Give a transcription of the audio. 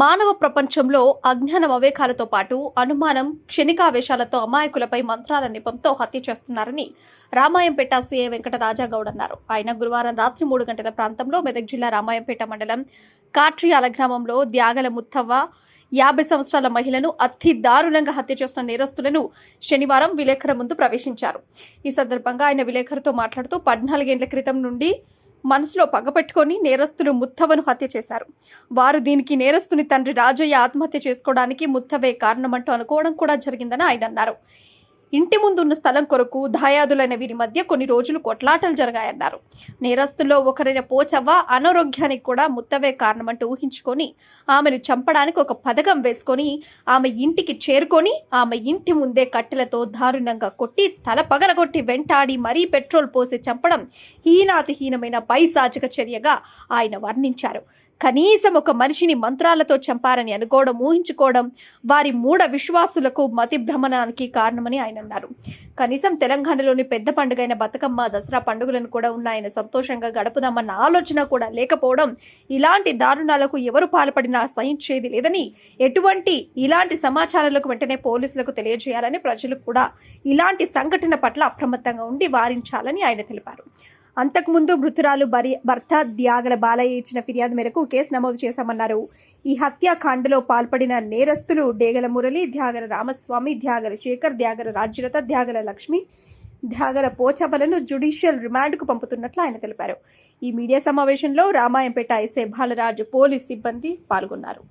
మానవ ప్రపంచంలో అజ్ఞానం అవేకాలతో పాటు అనుమానం క్షణికావేశాలతో అమాయకులపై మంత్రాల నిపంతో హత్య చేస్తున్నారని రామాయంపేట సీఏ వెంకటరాజాగౌడ్ అన్నారు. ఆయన గురువారం రాత్రి మూడు గంటల ప్రాంతంలో మెదక్ జిల్లా రామాయంపేట మండలం కాట్రియాల గ్రామంలో ద్యాగల ముత్తవ్వ యాభై సంవత్సరాల మహిళను అతి దారుణంగా హత్య చేసిన నేరస్తులను శనివారం విలేకరుల ముందు ప్రవేశించారు. ఈ సందర్భంగా ఆయన విలేకరుతో మాట్లాడుతూ పద్నాలుగేండ్ల క్రితం నుండి మనసులో పగపెట్టుకొని నేరస్తులు ముత్తవను హత్య చేశారు. వారు దీనికి నేరస్తుని తండ్రి రాజయ్య ఆత్మహత్య చేసుకోవడానికి ముత్తవే కారణమంటూ అనుకోవడం కూడా జరిగిందని ఆయన అన్నారు. ఇంటి ముందు ఉన్న స్థలం కొరకు దాయాదులైన వీరి మధ్య కొన్ని రోజులు కొట్లాటలు జరిగాయన్నారు. నేరస్తుల్లో ఒకరైన పోచవ్వ అనారోగ్యానికి కూడా ముత్తవే కారణమంటూ ఊహించుకొని ఆమెను చంపడానికి ఒక పథకం వేసుకొని ఆమె ఇంటికి చేరుకొని ఆమె ఇంటి ముందే కట్టెలతో దారుణంగా కొట్టి తల పగలగొట్టి వెంటాడి మరీ పెట్రోల్ పోసి చంపడం హీనాతిహీనమైన పైశాచిక చర్యగా ఆయన వర్ణించారు. కనీసం ఒక మనిషిని మంత్రాలతో చంపారని అనుకోవడం ఊహించుకోవడం వారి మూఢ విశ్వాసులకు మతి భ్రమణానికి కారణమని ఆయన అన్నారు. కనీసం తెలంగాణలోని పెద్ద పండుగైన బతుకమ్మ దసరా పండుగలను కూడా ఉన్నాయని సంతోషంగా గడుపుదామన్న ఆలోచన కూడా లేకపోవడం ఇలాంటి దారుణాలకు ఎవరు పాల్పడినా సహించేది లేదని ఎటువంటి ఇలాంటి సమాచారాలకు వెంటనే పోలీసులకు తెలియజేయాలని ప్రజలు కూడా ఇలాంటి సంఘటన పట్ల అప్రమత్తంగా ఉండి వారించాలని ఆయన తెలిపారు. అంతకుముందు మృతురాలు భరి భర్త త్యాగల బాలయ్య ఇచ్చిన ఫిర్యాదు మేరకు కేసు నమోదు చేశామన్నారు. ఈ హత్యాకాండలో పాల్పడిన నేరస్తులు డేగల మురళి ధ్యాగల రామస్వామి ధ్యాగల శేఖర్ ధ్యాగల రాజ్యలత ధ్యాగల లక్ష్మి ధ్యాగర పోచవలను జ్యుడిషియల్ రిమాండ్కు పంపుతున్నట్లు ఆయన తెలిపారు. ఈ మీడియా సమావేశంలో రామాయంపేట ఎస్ఐ బాలరాజు పోలీస్ సిబ్బంది పాల్గొన్నారు.